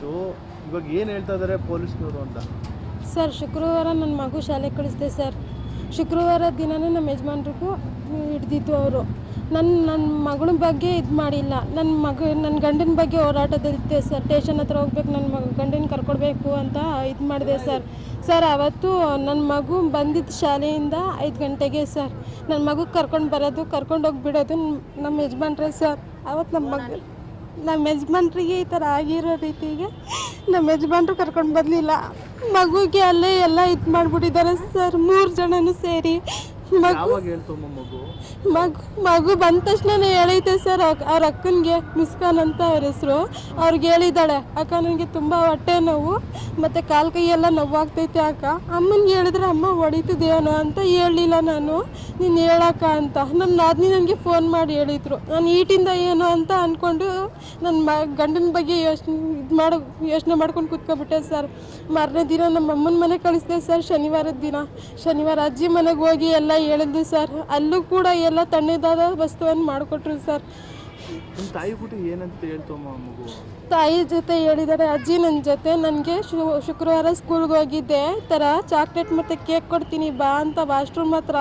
ಆಯಿತು ಇವಾಗ ಏನು ಹೇಳ್ತಾ ಇದ್ದಾರೆ ಪೊಲೀಸ್ನವರು ಅಂತ? ಸರ್, ಶುಕ್ರವಾರ ನನ್ನ ಮಗು ಶಾಲೆಗೆ ಕಳಿಸ್ದೆ ಸರ್. ಶುಕ್ರವಾರ ದಿನನೇ ನಮ್ಮ ಯಜಮಾನ್ರಿಗೂ ಹಿಡ್ದಿದ್ದು ಅವರು. ನನ್ನ ನನ್ನ ಮಗಳ ಬಗ್ಗೆ ಇದು ಮಾಡಿಲ್ಲ. ನನ್ನ ಮಗ ನನ್ನ ಗಂಡನ ಬಗ್ಗೆ ಹೋರಾಟದಲ್ಲಿದ್ದೆ ಸರ್. ಸ್ಟೇಷನ್ ಹತ್ರ ಹೋಗ್ಬೇಕು ನನ್ನ ಮಗ, ಗಂಡನ ಕರ್ಕೊಡ್ಬೇಕು ಅಂತ ಇದು ಮಾಡಿದೆ ಸರ್. ಸರ್, ಅವತ್ತು ನನ್ನ ಮಗು ಬಂದಿದ್ದ ಶಾಲೆಯಿಂದ ಐದು ಗಂಟೆಗೆ ಸರ್. ನನ್ನ ಮಗು ಕರ್ಕೊಂಡು ಬರೋದು, ಕರ್ಕೊಂಡು ಹೋಗಿ ಬಿಡೋದು ನಮ್ಮ ಯಜಮಾನ್ರೇ ಸರ್. ಅವತ್ತು ನಮ್ಮ ಮಗ ನಮ್ಮ ಯಜಮಾನ್ರಿಗೆ ಈ ಥರ ಆಗಿರೋ ರೀತಿಗೆ ನಮ್ಮ ಯಜಮಾನ್ರು ಕರ್ಕೊಂಡು ಬರಲಿಲ್ಲ. ಮಗುಗೆ ಅಲ್ಲೇ ಎಲ್ಲ ಇದು ಮಾಡಿಬಿಟ್ಟಿದ್ದಾರೆ. ಸರ್, ಮೂರು ಜನನೂ ಸೇರಿ ಮಗು? ಯಾವಾಗ ಹೇಳ್ತಮ್ಮ ಮಗು? ಮಗು ಮಗು ಬಂದ ತಕ್ಷಣ ಹೇಳೈತೆ ಸರ್ ಅವ್ರ ಅಕ್ಕನಿಗೆ ಮಿಸ್ಕಾನ್ ಅಂತ ಅವ್ರ ಹೆಸರು. ಅವ್ರಿಗೆ ಹೇಳಿದ್ದಾಳೆ ಅಕ್ಕ ನನಗೆ ತುಂಬ ಹೊಟ್ಟೆ ನೋವು ಮತ್ತು ಕಾಲು ಕೈ ಎಲ್ಲ ನೋವಾಗ್ತೈತೆ ಅಕ್ಕ. ಅಮ್ಮನಿಗೆ ಹೇಳಿದ್ರೆ ಅಮ್ಮ ಹೊಡಿತಿದೇನೋ ಅಂತ ಹೇಳಲಿಲ್ಲ ನಾನು. ನೀನು ಹೇಳಕ್ಕ ಅಂತ. ನನ್ನ ನಾದಿನಿ ನನಗೆ ಫೋನ್ ಮಾಡಿ ಹೇಳಿದ್ರು. ನಾನು ಈಟಿಂದ ಏನು ಅಂತ ಅಂದ್ಕೊಂಡು ನನ್ನ ಮ ಗಂಡನ ಬಗ್ಗೆ ಯೋಚನೆ ಇದು ಮಾಡೋ ಯೋಚನೆ ಮಾಡ್ಕೊಂಡು ಕುತ್ಕೊಬಿಟ್ಟೆ ಸರ್. ಮಾರನೇ ದಿನ ನಮ್ಮ ಅಮ್ಮನ ಮನೆ ಕಳಿಸ್ದೆ ಸರ್ ಶನಿವಾರದ ದಿನ. ಶನಿವಾರ ಅಜ್ಜಿ ಮನೆಗೆ ಹೋಗಿ ಎಲ್ಲ ಹೇಳಿದ್ವಿ ಸರ್. ಅಲ್ಲೂ ಕೂಡ ಎಲ್ಲ ತಣ್ಣದಾದ ವಸ್ತುವನ್ನು ಮಾಡಿಕೊಟ್ರು ಸರ್. ನಿಮ್ಮ ತಾಯಿ ಬಿಟ್ಟು ಏನಂತ ಹೇಳ್ತಮ್ಮ ಮಗು? ತಾಯಿ ಜೊತೆ ಹೇಳಿದ್ದಾರೆ ಅಜ್ಜಿ ನನ್ನ ಜೊತೆ. ನನಗೆ ಶುಕ್ರವಾರ ಸ್ಕೂಲ್ಗೆ ಹೋಗಿದ್ದೆ. ಥರ ಚಾಕ್ಲೇಟ್ ಮತ್ತು ಕೇಕ್ ಕೊಡ್ತೀನಿ ಬಾ ಅಂತ ವಾಶ್ರೂಮ್ ಹತ್ರ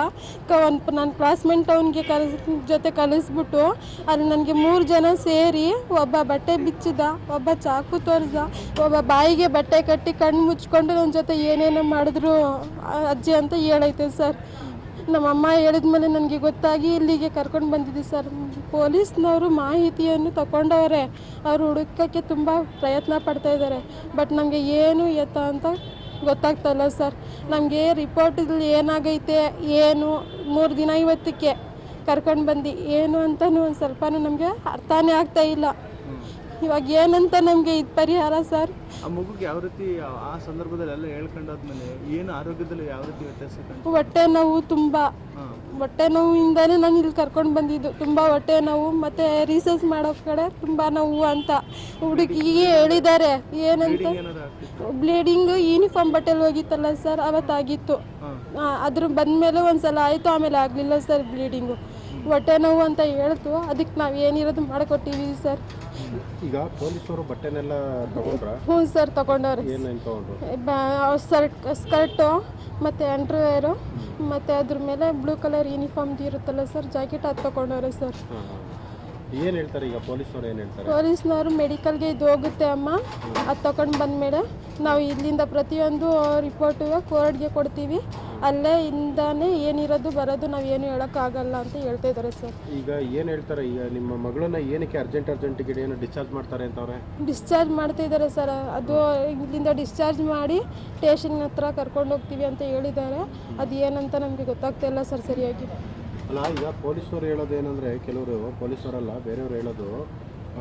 ಕ ಒಂದು ನನ್ನ ಕ್ಲಾಸ್ಮೇಟ್ ಅವನಿಗೆ ಕಲಿಸ್ ಜೊತೆ ಕಲಿಸ್ಬಿಟ್ಟು ಅಲ್ಲಿ ನನಗೆ ಮೂರು ಜನ ಸೇರಿ ಒಬ್ಬ ಬಟ್ಟೆ ಬಿಚ್ಚಿದ ಒಬ್ಬ ಚಾಕು ತೋರಿಸ್ದ ಒಬ್ಬ ಬಾಯಿಗೆ ಬಟ್ಟೆ ಕಟ್ಟಿ ಕಣ್ಣು ಮುಚ್ಕೊಂಡು ನನ್ನ ಜೊತೆ ಏನೇನೋ ಮಾಡಿದ್ರು ಅಜ್ಜಿ ಅಂತ ಹೇಳೈತೆ ಸರ್. ನಮ್ಮಮ್ಮ ಹೇಳಿದ್ಮೇಲೆ ನನಗೆ ಗೊತ್ತಾಗಿ ಇಲ್ಲಿಗೆ ಕರ್ಕೊಂಡು ಬಂದಿದ್ದೆ ಸರ್. ಪೊಲೀಸ್ನವರು ಮಾಹಿತಿಯನ್ನು ತಗೊಂಡವ್ರೆ ಅವರು ಹುಡುಕಕ್ಕೆ ತುಂಬ ಪ್ರಯತ್ನ ಪಡ್ತಾ ಇದ್ದಾರೆ. ಬಟ್ ನಮಗೆ ಏನು ಎತ್ತ ಅಂತ ಗೊತ್ತಾಗ್ತಾಯಿಲ್ಲ ಸರ್. ನಮಗೆ ರಿಪೋರ್ಟಲ್ಲಿ ಏನಾಗೈತೆ, ಏನು, ಮೂರು ದಿನ ಇವತ್ತಕ್ಕೆ ಕರ್ಕೊಂಡು ಬಂದು ಏನು ಅಂತಲೂ ಒಂದು ಸ್ವಲ್ಪನೂ ನಮಗೆ ಅರ್ಥನೇ ಆಗ್ತಾ ಇಲ್ಲ. ಇವಾಗ ಏನಂತ ನಮಗೆ ಇದು ಪರಿಹಾರ ಸರ್? ಆ ಮಗುಗೆ ಯಾವ ರೀತಿ ಆ- ಆ ಸಂದರ್ಭದಲ್ಲಿ ಎಲ್ಲ ಹೇಳ್ಕೊಂಡಾದ್ಮೇಲೆ ಏನು ಆರೋಗ್ಯದಲ್ಲಿ ಯಾವ ರೀತಿ ವ್ಯತ್ಯಾಸ ಕಂಡು ಹೊಟ್ಟೆ ನೋವು ತುಂಬ. ಹಾಂ. ಹೊಟ್ಟೆ ನೋವಿಂದಾನೇ ನಾನು ಇಲ್ಲಿ ಕರ್ಕೊಂಡು ಬಂದಿದ್ದು. ತುಂಬ ಹೊಟ್ಟೆ ನೋವು ಮತ್ತು ರಿಸರ್ಚ್ ಮಾಡೋ ಕಡೆ ತುಂಬ ನೋವು ಅಂತ. ಹುಡುಗಿಗೆ ಹೇಳಿದ್ದಾರೆ. ಏನಂತ? ಆಗ್ತಿತ್ತು? ಬ್ಲೀಡಿಂಗ್ ಯೂನಿಫಾರ್ಮ್ ಬಟ್ಟೆಲಿ ಹೋಗಿತ್ತಲ್ಲ ಸರ್ ಅವತ್ತಾಗಿತ್ತು. ಹಾಂ. ಆ, ಅದ್ರ ಬಂದಮೇಲೆ ಒಂದು ಸಲ ಆಯಿತು ಆಮೇಲೆ ಆಗಲಿಲ್ಲ ಸರ್ ಬ್ಲೀಡಿಂಗು ಹೊಟ್ಟೆ ನೋವು ಅಂತ ಹೇಳ್ತು. ಅದಕ್ಕೆ ನಾವು ಏನಿರೋದು ಮಾಡಿಕೊಟ್ಟಿದ್ದೀವಿ ಸರ್. ಈಗ ಪೊಲೀಸರು ಬಟ್ಟೆನೆಲ್ಲ ತಗೊಂಡ್ರ? ಹ್ಞೂ ಸರ್ ತಗೊಂಡವ್ರೆ. ಏನೇನು ತಗೊಂಡ್ರು? ಸ್ಕರ್ಟು ಮತ್ತು ಅಂಡ್ರ್ವೇರು ಮತ್ತು ಅದ್ರ ಮೇಲೆ ಬ್ಲೂ ಕಲರ್ ಯೂನಿಫಾರ್ಮ್ದು ಇರುತ್ತಲ್ಲ ಸರ್ ಜಾಕೆಟ್ ಅದು ತಗೊಂಡವ್ರೆ ಸರ್. ಏನು ಹೇಳ್ತಾರೆ ಈಗ ಪೊಲೀಸ್ನವ್ರು ಏನು ಹೇಳ್ತಾರೆ? ಪೊಲೀಸ್ನವರು ಮೆಡಿಕಲ್ಗೆ ಇದು ಹೋಗುತ್ತೆ ಅಮ್ಮ. ಅದು ತಗೊಂಡು ಬಂದಮೇಲೆ ನಾವು ಇಲ್ಲಿಂದ ಪ್ರತಿಯೊಂದು ರಿಪೋರ್ಟು ಕೋರ್ಟ್ಗೆ ಕೊಡ್ತೀವಿ. ಅಲ್ಲೇ ಇಂದಾನೆ ಏನಿರೋದು ಬರೋದು ನಾವು ಏನು ಹೇಳೋಕ್ಕಾಗಲ್ಲ ಅಂತ ಹೇಳ್ತಾ ಇದ್ದಾರೆ ಸರ್ ಈಗ ಏನು ಹೇಳ್ತಾರೆ? ಈಗ ನಿಮ್ಮ ಮಗಳನ್ನ ಏನಕ್ಕೆ ಅರ್ಜೆಂಟ್ ಅರ್ಜೆಂಟಿಗೆ ಏನು ಡಿಸ್ಚಾರ್ಜ್ ಮಾಡ್ತಾರೆ ಅಂತವ್ರೆ? ಡಿಸ್ಚಾರ್ಜ್ ಮಾಡ್ತಿದ್ದಾರೆ ಸರ್ ಅದು ಇಲ್ಲಿಂದ ಡಿಸ್ಚಾರ್ಜ್ ಮಾಡಿ ಸ್ಟೇಷನ್ ಹತ್ರ ಕರ್ಕೊಂಡು ಹೋಗ್ತೀವಿ ಅಂತ ಹೇಳಿದ್ದಾರೆ. ಅದು ಏನಂತ ನಮಗೆ ಗೊತ್ತಾಗ್ತಾ ಇಲ್ಲ ಸರ್ ಸರಿಯಾಗಿ. ಅಲ್ಲ ಈಗ ಪೊಲೀಸರು ಹೇಳೋದು ಏನಂದರೆ ಕೆಲವರು ಪೊಲೀಸರಲ್ಲ ಬೇರೆಯವರು ಹೇಳೋದು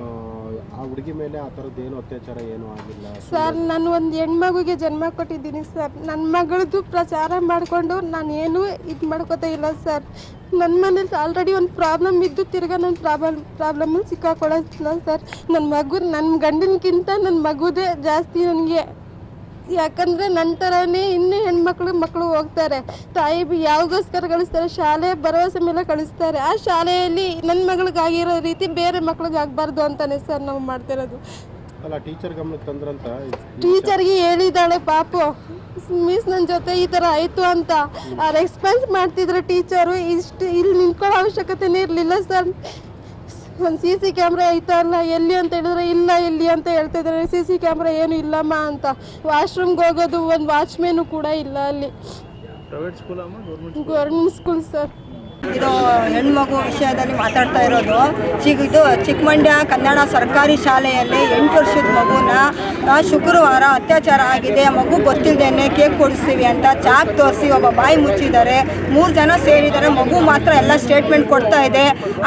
ಆ, ಹುಡುಗಿ ಮೇಲೆ ಆ ಥರದ್ದು ಏನು ಅತ್ಯಾಚಾರ ಏನು ಆಗಿಲ್ಲ? ಸರ್ ನಾನು ಒಂದು ಹೆಣ್ಮಗುಗೆ ಜನ್ಮ ಕೊಟ್ಟಿದ್ದೀನಿ ಸರ್. ನನ್ನ ಮಗಳದ್ದು ಪ್ರಚಾರ ಮಾಡಿಕೊಂಡು ನಾನು ಏನು ಇದು ಮಾಡ್ಕೋತಾ ಇಲ್ಲ ಸರ್. ನನ್ನ ಮನೇಲಿ ಆಲ್ರೆಡಿ ಒಂದು ಪ್ರಾಬ್ಲಮ್ ಇದ್ದು ತಿರ್ಗಾ ನನ್ನ ಪ್ರಾಬ್ಲಮ್ ಪ್ರಾಬ್ಲಮಲ್ಲಿ ಸಿಕ್ಕಾಕೊಳ್ಳೋದಿಲ್ಲ ಸರ್. ನನ್ನ ಮಗು ನನ್ನ ಗಂಡನಕ್ಕಿಂತ ನನ್ನ ಮಗುದೇ ಜಾಸ್ತಿ ನನಗೆ ಯಾಕಂದರೆ ನನ್ನ ಥರನೇ ಇನ್ನೂ ಹೆಣ್ಮಕ್ಳು ಮಕ್ಕಳು ಹೋಗ್ತಾರೆ. ತಾಯಿ ಬಿ ಯಾವಾಗೋಸ್ಕರ ಕಳಿಸ್ತಾರೆ? ಶಾಲೆ ಭರವಸೆ ಮೇಲೆ ಕಳಿಸ್ತಾರೆ. ಆ ಶಾಲೆಯಲ್ಲಿ ನನ್ನ ಮಗಳಿಗಾಗಿರೋ ರೀತಿ ಬೇರೆ ಮಕ್ಳಿಗೆ ಆಗಬಾರ್ದು ಅಂತಾನೆ ಸರ್ ನಾವು ಮಾಡ್ತಿರೋದು. ಅಲ್ಲ ಟೀಚರ್ ಗಮನಕ್ಕೆ ತಂದ್ರಂತ? ಟೀಚರ್ಗೆ ಹೇಳಿದಾಳೆ ಪಾಪು. ಮಿಸ್ ನನ್ನ ಜೊತೆ ಈ ಥರ ಆಯಿತು ಅಂತ. ರೆಸ್ಪಾನ್ಸ್ ಮಾಡ್ತಿದ್ರು ಟೀಚರು. ಇಷ್ಟು ಇಲ್ಲಿ ನಿಂತ್ಕೊಳ್ಳೋ ಅವಶ್ಯಕತೆನೇ ಇರಲಿಲ್ಲ ಸರ್. ಒಂದು ಸಿ ಸಿ ಕ್ಯಾಮ್ರಾ ಐತಲ್ಲ ಎಲ್ಲಿ ಅಂತ ಹೇಳಿದ್ರೆ ಇಲ್ಲ ಇಲ್ಲಿ ಅಂತ ಹೇಳ್ತಾ ಇದ್ದಾರೆ. ಸಿ ಸಿ ಕ್ಯಾಮ್ರಾ ಏನು ಇಲ್ಲಮ್ಮ ಅಂತ. ವಾಶ್ರೂಮ್ಗೆ ಹೋಗೋದು ಒಂದು ವಾಚ್ಮೇನು ಕೂಡ ಇಲ್ಲ ಅಲ್ಲಿ. Private school government school sir ಇದು ಹೆಣ್ಮಗು ವಿಷಯದಲ್ಲಿ ಮಾತಾಡ್ತಾ ಇರೋದು. ಚಿಕ್ಕ ಇದು ಚಿಕ್ಕಮಂಡ್ಯ ಕನ್ನಡ ಸರ್ಕಾರಿ ಶಾಲೆಯಲ್ಲಿ ಎಂಟು ವರ್ಷದ ಮಗುನ ಶುಕ್ರವಾರ ಅತ್ಯಾಚಾರ ಆಗಿದೆ, ಮಗು ಗೊತ್ತಿಲ್ಲದೇನೆ ಕೇಕ್ ಕೊಡಿಸ್ತೀವಿ ಅಂತ ಚಾಕ್ ತೋರಿಸಿ ಒಬ್ಬ ಬಾಯಿ ಮುಚ್ಚಿದ್ದಾರೆ. ಮೂರು ಜನ ಸೇರಿದ್ದಾರೆ, ಮಗು ಮಾತ್ರ ಎಲ್ಲ ಸ್ಟೇಟ್ಮೆಂಟ್ ಕೊಡ್ತಾ ಇದೆ.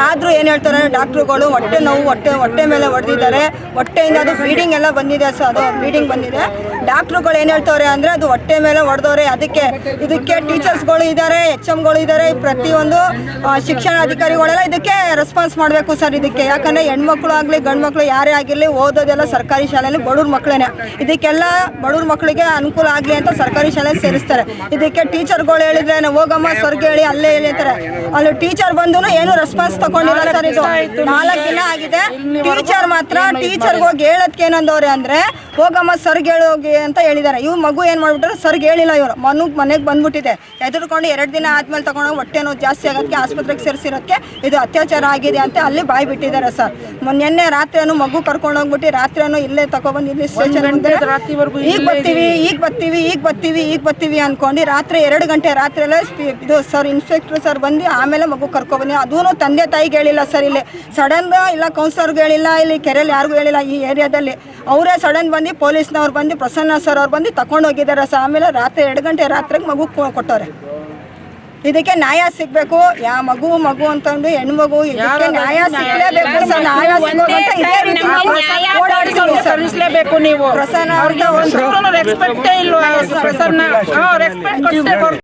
ಆದರೂ ಏನು ಹೇಳ್ತಾರೆ, ಡಾಕ್ಟ್ರುಗಳು ಹೊಟ್ಟೆ ನೋವು, ಹೊಟ್ಟೆ ಹೊಟ್ಟೆ ಮೇಲೆ ಹೊಡೆದಿದ್ದಾರೆ ಹೊಟ್ಟೆಯಿಂದ ಅದು ಬ್ಲೀಡಿಂಗ್ ಎಲ್ಲ ಬಂದಿದೆ ಸೊ ಅದು ಬ್ಲೀಡಿಂಗ್ ಬಂದಿದೆ. ಡಾಕ್ಟ್ರುಗಳು ಏನು ಹೇಳ್ತವ್ರೆ ಅಂದರೆ ಅದು ಹೊಟ್ಟೆ ಮೇಲೆ ಹೊಡೆದವ್ರೆ. ಅದಕ್ಕೆ ಇದಕ್ಕೆ ಟೀಚರ್ಸ್ಗಳು ಇದ್ದಾರೆ ಎಚ್ ಎಮ್ಗಳು ಇದ್ದಾರೆ ಪ್ರತಿಯೊಂದು ಶಿಕ್ಷಣ ಅಧಿಕಾರಿಗಳೆಲ್ಲ ಇದಕ್ಕೆ ರೆಸ್ಪಾನ್ಸ್ ಮಾಡಬೇಕು ಸರ್ ಇದಕ್ಕೆ. ಯಾಕಂದರೆ ಹೆಣ್ಮಕ್ಳು ಆಗಲಿ ಗಂಡು ಮಕ್ಕಳು ಯಾರೇ ಆಗಿರಲಿ ಓದೋದೆಲ್ಲ ಸರ್ಕಾರಿ ಶಾಲೆಯಲ್ಲಿ ಬಡವ್ರ ಮಕ್ಕಳೇನೆ ಇದಕ್ಕೆಲ್ಲ ಬಡವ್ರ ಮಕ್ಕಳಿಗೆ ಅನುಕೂಲ ಆಗಲಿ ಅಂತ ಸರ್ಕಾರಿ ಶಾಲೆ ಸೇರಿಸ್ತಾರೆ. ಇದಕ್ಕೆ ಟೀಚರ್ಗಳು ಹೇಳಿದ್ರೆ ಹೋಗಮ್ಮ, ಸ್ವರ್ಗ ಹೇಳಿ, ಅಲ್ಲೇ ಹೇಳಿ ಅಂತಾರೆ. ಅಲ್ಲಿ ಟೀಚರ್ ಬಂದು ಏನು ರೆಸ್ಪಾನ್ಸ್ ತಗೊಂಡಿಲ್ಲ ಸರ್ ಇದು. ನಾಲ್ಕು ದಿನ ಆಗಿದೆ. ಟೀಚರ್ ಮಾತ್ರ ಟೀಚರ್ಗೆ ಹೋಗಿ ಹೇಳೋದಕ್ಕೆ ಏನಂದವ್ರೆ ಅಂದರೆ ಹೋಗಮ್ಮ ಸರ್ಗೆ ಹೇಳೋಗಿ ಅಂತ ಹೇಳಿದ್ದಾರೆ. ಇವ್ ಮಗು ಏನು ಮಾಡ್ಬಿಟ್ರು ಸರ್ಗೆ ಹೇಳಿಲ್ಲ ಇವರು. ಮನು ಮನೆಗೆ ಬಂದ್ಬಿಟ್ಟಿದೆ. ಎದುರ್ಕೊಂಡು ಎರಡು ದಿನ ಆದ್ಮೇಲೆ ತಗೊಂಡೋಗಿ ಹೊಟ್ಟೆ ನೋವು ಜಾಸ್ತಿ ಆಗೋದಕ್ಕೆ ಆಸ್ಪತ್ರೆಗೆ ಸೇರಿಸಿರೋಕ್ಕೆ ಇದು ಅತ್ಯಾಚಾರ ಆಗಿದೆ ಅಂತ ಅಲ್ಲಿ ಬಾಯಿ ಬಿಟ್ಟಿದ್ದಾರೆ ಸರ್. ಮೊನ್ನೆ ರಾತ್ರಿಯನ್ನು ಮಗು ಕರ್ಕೊಂಡೋಗ್ಬಿಟ್ಟು ರಾತ್ರಿಯೂ ಇಲ್ಲೇ ತಗೊಬಂದು ಇಲ್ಲಿ ಸ್ಟೇಷನ್ ಈಗ ಬರ್ತೀವಿ ಈಗ ಬರ್ತೀವಿ ಈಗ ಬರ್ತೀವಿ ಈಗ ಬರ್ತೀವಿ ಅನ್ಕೊಂಡು ರಾತ್ರಿ ಎರಡು ಗಂಟೆ ರಾತ್ರಿಯಲ್ಲೇ ಇದು ಸರ್ ಇನ್ಸ್ಪೆಕ್ಟರ್ ಸರ್ ಬಂದು ಆಮೇಲೆ ಮಗು ಕರ್ಕೊಬಂದು ಅದೂ ತಂದೆ ತಾಯಿಗೆ ಹೇಳಿಲ್ಲ ಸರ್ ಇಲ್ಲಿ. ಸಡನ್ ಇಲ್ಲ ಕೌನ್ಸಿಲರ್ಗೆ ಹೇಳಿಲ್ಲ ಇಲ್ಲಿ ಕೆರೆಯಲ್ಲಿ ಯಾರಿಗೂ ಹೇಳಿಲ್ಲ ಈ ಏರಿಯಾದಲ್ಲಿ. ಅವರೇ ಸಡನ್ ಬಂದು ಪೊಲೀಸ್ನವ್ರು ಬಂದು ಪ್ರಸನ್ನ ಸರ್ ಅವ್ರು ಬಂದು ತಗೊಂಡು ಹೋಗಿದ್ದಾರೆ ಸರ್ ಆಮೇಲೆ ರಾತ್ರಿ ಎರಡು ಗಂಟೆ ರಾತ್ರಿಗೆ ಮಗು ಕೊಟ್ಟವ್ರೆ. ಇದಕ್ಕೆ ನ್ಯಾಯ ಸಿಗ್ಬೇಕು. ಯಾ ಮಗು ಮಗು ಅಂತಂದು ಹೆಣ್ಣು ಮಗು ಇದಕ್ಕೆ ನ್ಯಾಯ ಸಿಗಲೇಬೇಕು ಸರ್. ನ್ಯಾಯ ಸಿಗೋಗಂಟ ಇದೇ ರೀತಿ ನಾವು ಓಡಾಡ್ತೀವಿ ಸರ್. ಸಲ್ಲಿಸಲೇಬೇಕು ನೀವು. ಪ್ರಸನ್ನ ಅವ್ರಿಗೆ ಒಂದು ರೆಸ್ಪೆಕ್ಟೇ ಇಲ್ವಾ? ಪ್ರಸನ್ನ ರೆಸ್ಪೆಕ್ಟ್